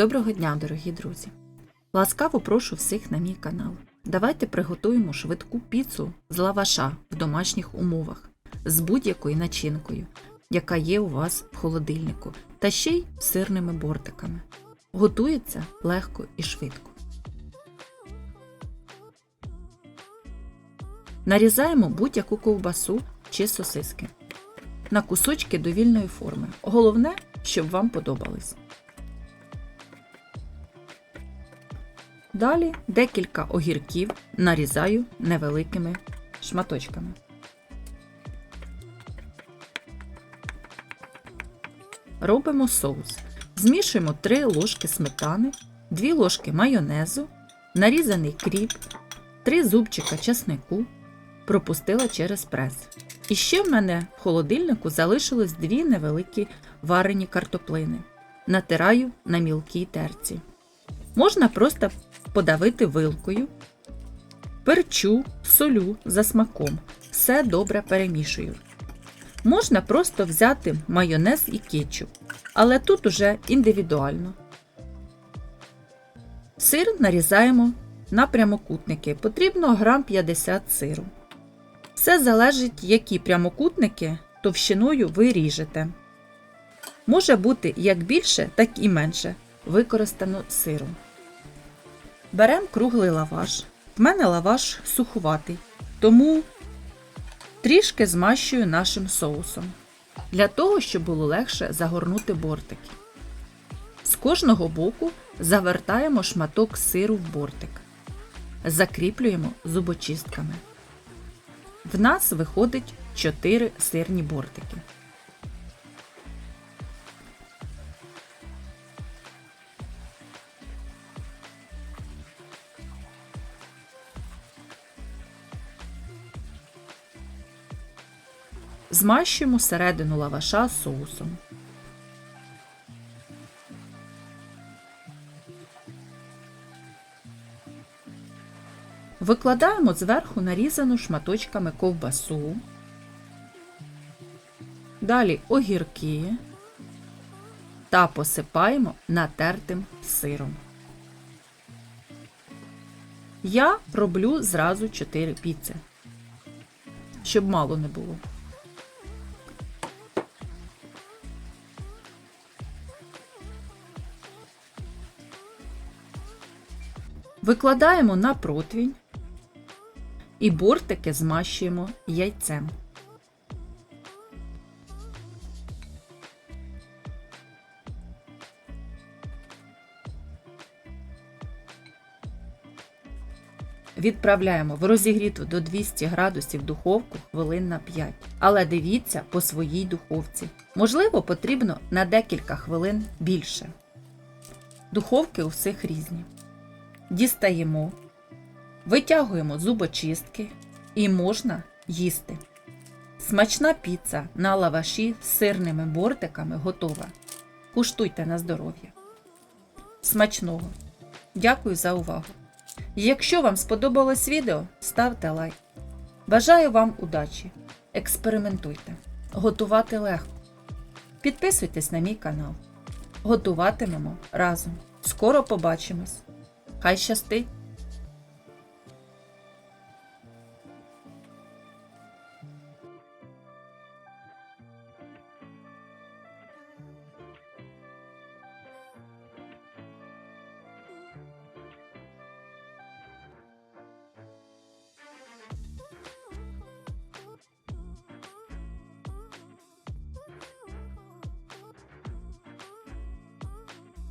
Доброго дня, дорогі друзі! Ласкаво прошу всіх на мій канал. Давайте приготуємо швидку піцу з лаваша в домашніх умовах з будь-якою начинкою, яка є у вас в холодильнику, та ще й сирними бортиками. Готується легко і швидко. Нарізаємо будь-яку ковбасу чи сосиски на кусочки довільної форми. Головне, щоб вам подобались. Далі декілька огірків нарізаю невеликими шматочками. Робимо соус. Змішуємо 3 ложки сметани, 2 ложки майонезу, нарізаний кріп, 3 зубчика часнику, пропустила через прес. І ще в мене в холодильнику залишилось дві невеликі варені картоплини. Натираю на мілкій терці. Можна просто подавити вилкою, перчу, солю за смаком. Все добре перемішую. Можна просто взяти майонез і кетчуп, але тут уже індивідуально. Сир нарізаємо на прямокутники. Потрібно грам 50 сиру. Все залежить, які прямокутники товщиною ви ріжете. Може бути як більше, так і менше використано сиру. Беремо круглий лаваш. В мене лаваш сухуватий, тому трішки змащую нашим соусом. Для того, щоб було легше загорнути бортики. З кожного боку завертаємо шматок сиру в бортик. Закріплюємо зубочистками. В нас виходить 4 сирні бортики. Змащуємо середину лаваша соусом. Викладаємо зверху нарізану шматочками ковбасу, далі огірки та посипаємо натертим сиром. Я роблю зразу 4 піци, щоб мало не було. Викладаємо на противінь і бортики змащуємо яйцем. Відправляємо в розігріту до 200 градусів духовку хвилин на 5. Але дивіться по своїй духовці. Можливо, потрібно на декілька хвилин більше. Духовки у всіх різні. Дістаємо, витягуємо зубочистки і можна їсти. Смачна піца на лаваші з сирними бортиками готова. Куштуйте на здоров'я. Смачного! Дякую за увагу! Якщо вам сподобалось відео, ставте лайк. Бажаю вам удачі! Експериментуйте! Готувати легко. Підписуйтесь на мій канал. Готуватимемо разом. Скоро побачимось! Хай щастить!